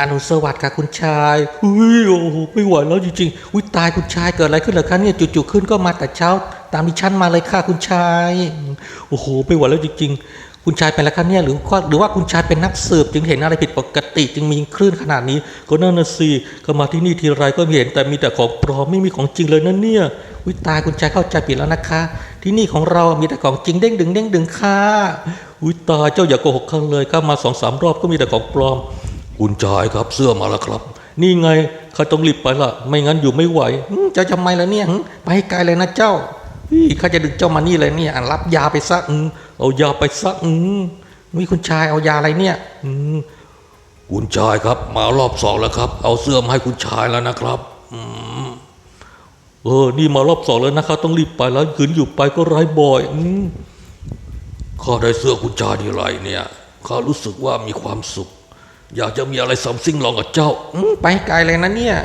อนุสวัสดิ์ค่ะคุณชายอุ้ยโอ้โหไม่ไหวแล้วจริงๆอุ้ยตายคุณชายเกิดอะไรขึ้นเหรอคะเนี่ยจู่ๆขึ้นก็มาแต่เช้า ตามดิฉันมาเลยค่ะคุณชายโอ้โหไม่ไหวแล้วจริง ๆ คุณชายเป็นอะไรคะเนี่ยหรือว่าหรือว่าคุณชายเป็นนักสืบจึงเห็นอะไรผิดปกติ จึงมีคลื่นขนาดนี้ ก็นั่นนะสิก็มาที่นี่ทีไรก็เห็นแต่มีแต่ของปลอมไม่มีของจริงเลยนะเนี่ยอุ้ยตายคุณชายเข้าใจผิดแล้วนะคะ ที่นี่ของเรามีแต่ของจริงเด้งดึงเด้งดึงค่ะอุ้ยตายเจ้าอย่าโกหกข้าเลยข้ามาสองสามรอบก็มีแต่ของปลอม คุณชายครับเสื้อมาแล้วครับ นี่ไงข้าต้องรีบไปละไม่งั้นอยู่ไม่ไหวหึเจ้าจะทำไมล่ะเนี่ยหึไปให้ไกลเลยนะเจ้าอีข้าจะดึงเจ้ามานี่เลยเนี่ยอะรับยาไปซะอืมเอายาไปซะอืมมีคุณชายเอายาอะไรเนี่ยอืมคุณชายครับ มารอบสองแล้วครับ เอาเสื้อมาให้คุณชายแล้วนะครับอืมเออนี่มารอบสองแล้วนะครับต้องรีบไปแล้วขืนอยู่ไปก็ไร้บ่อยอืมข้าได้เสื้อคุณชายทีไรเนี่ยข้ารู้สึกว่ามีความสุข อยากจะมีอะไรซัมซิงลองกับเจ้าไปไกลเลยนะเนี่ย